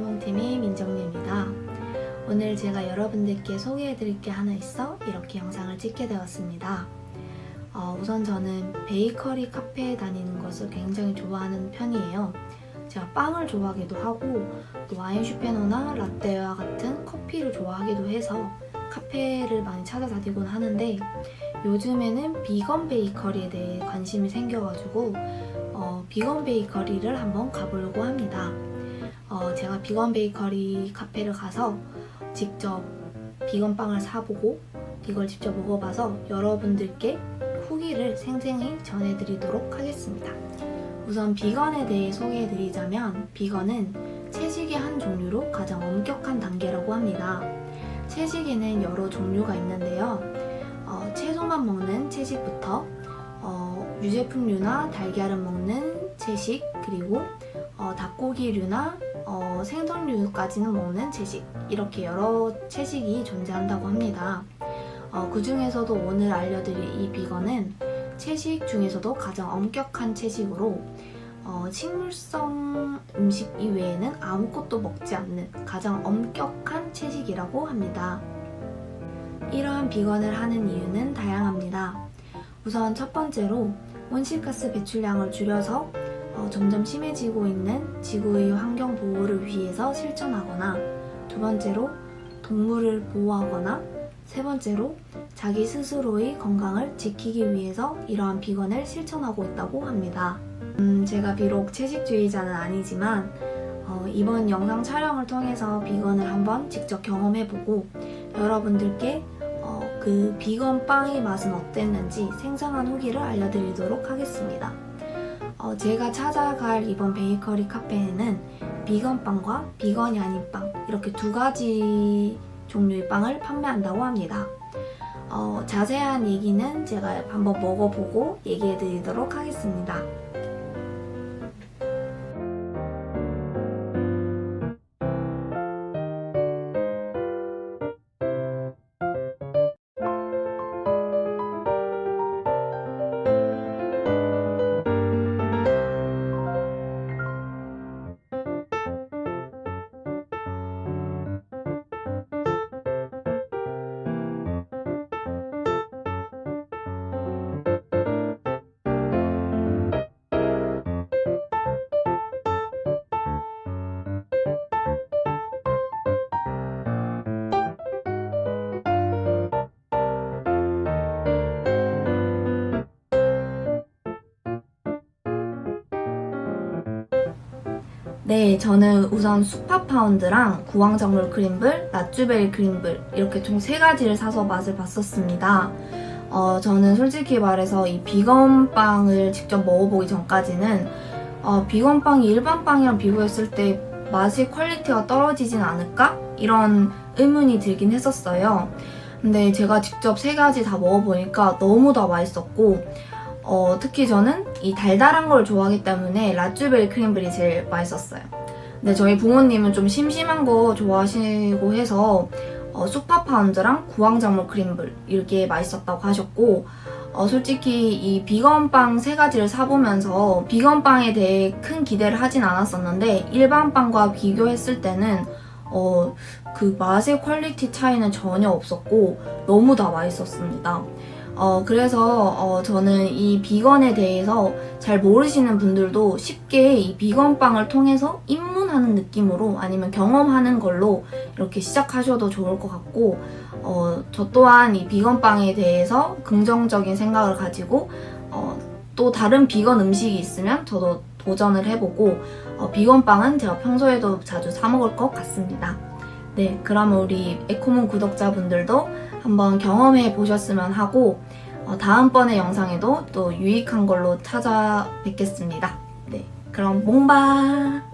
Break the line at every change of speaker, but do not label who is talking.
에코몽팀의 민정리입니다. 오늘 제가 여러분들께 소개해드릴 게 하나 있어 이렇게 영상을 찍게 되었습니다. 어, 우선 저는 베이커리 카페에 다니는 것을 굉장히 좋아하는 편이에요. 제가 빵을 좋아하기도 하고 또 와인 슈페너나 라떼와 같은 커피를 좋아하기도 해서 카페를 많이 찾아다니곤 하는데 요즘에는 비건 베이커리에 대해 관심이 생겨가지고 어, 비건 베이커리를 한번 가보려고 합니다. 어, 제가 비건 베이커리 카페를 가서 직접 비건 빵을 사보고 이걸 직접 먹어봐서 여러분들께 후기를 생생히 전해드리도록 하겠습니다. 우선 비건에 대해 소개해드리자면 비건은 채식의 한 종류로 가장 엄격한 단계라고 합니다. 채식에는 여러 종류가 있는데요. 어, 채소만 먹는 채식부터 어, 유제품류나 달걀을 먹는 채식 그리고 어, 닭고기류나 어, 생선류까지는 먹는 채식 이렇게 여러 채식이 존재한다고 합니다. 어, 그 중에서도 오늘 알려드릴 이 비건은 채식 중에서도 가장 엄격한 채식으로 어, 식물성 음식 이외에는 아무것도 먹지 않는 가장 엄격한 채식이라고 합니다. 이러한 비건을 하는 이유는 다양합니다. 우선 첫 번째로 온실가스 배출량을 줄여서 어, 점점 심해지고 있는 지구의 환경 보호를 위해서 실천하거나 두 번째로 동물을 보호하거나 세 번째로 자기 스스로의 건강을 지키기 위해서 이러한 비건을 실천하고 있다고 합니다. 음, 제가 비록 채식주의자는 아니지만 어, 이번 영상 촬영을 통해서 비건을 한번 직접 경험해보고 여러분들께 어, 그 비건 빵의 맛은 어땠는지 생생한 후기를 알려드리도록 하겠습니다. 어, 제가 찾아갈 이번 베이커리 카페에는 비건 빵과 비건이 아닌 빵 이렇게 두 가지 종류의 빵을 판매한다고 합니다. 어, 자세한 얘기는 제가 한번 먹어보고 얘기해 드리도록 하겠습니다. 네, 저는 우선 수파 파운드랑 구황작물 크림블, 나쭈베리 크림블 이렇게 총 세 가지를 사서 맛을 봤었습니다. 어, 저는 솔직히 말해서 이 비건 빵을 직접 먹어보기 전까지는 어, 비건 빵이 일반 빵이랑 비교했을 때 맛의 퀄리티가 떨어지진 않을까? 이런 의문이 들긴 했었어요. 근데 제가 직접 세 가지 다 먹어보니까 너무 다 맛있었고 어, 특히 저는 이 달달한 걸 좋아하기 때문에 라쭈베리 크림블이 제일 맛있었어요. 근데 저희 부모님은 좀 심심한 거 좋아하시고 해서 어, 수파파운드랑 구황작물 크림블 이렇게 맛있었다고 하셨고 어, 솔직히 이 비건빵 세 가지를 사보면서 비건빵에 대해 큰 기대를 하진 않았었는데 일반 빵과 비교했을 때는 어, 그 맛의 퀄리티 차이는 전혀 없었고 너무 다 맛있었습니다. 어, 그래서 어, 저는 이 비건에 대해서 잘 모르시는 분들도 쉽게 이 비건빵을 통해서 입문하는 느낌으로 아니면 경험하는 걸로 이렇게 시작하셔도 좋을 것 같고 어, 저 또한 이 비건빵에 대해서 긍정적인 생각을 가지고 어, 또 다른 비건 음식이 있으면 저도 도전을 해보고 어, 비건빵은 제가 평소에도 자주 사 먹을 것 같습니다. 네, 그러면 우리 에코몬 구독자분들도 한번 경험해 보셨으면 하고 어, 다음번의 영상에도 또 유익한 걸로 찾아뵙겠습니다. 네, 그럼 몽바!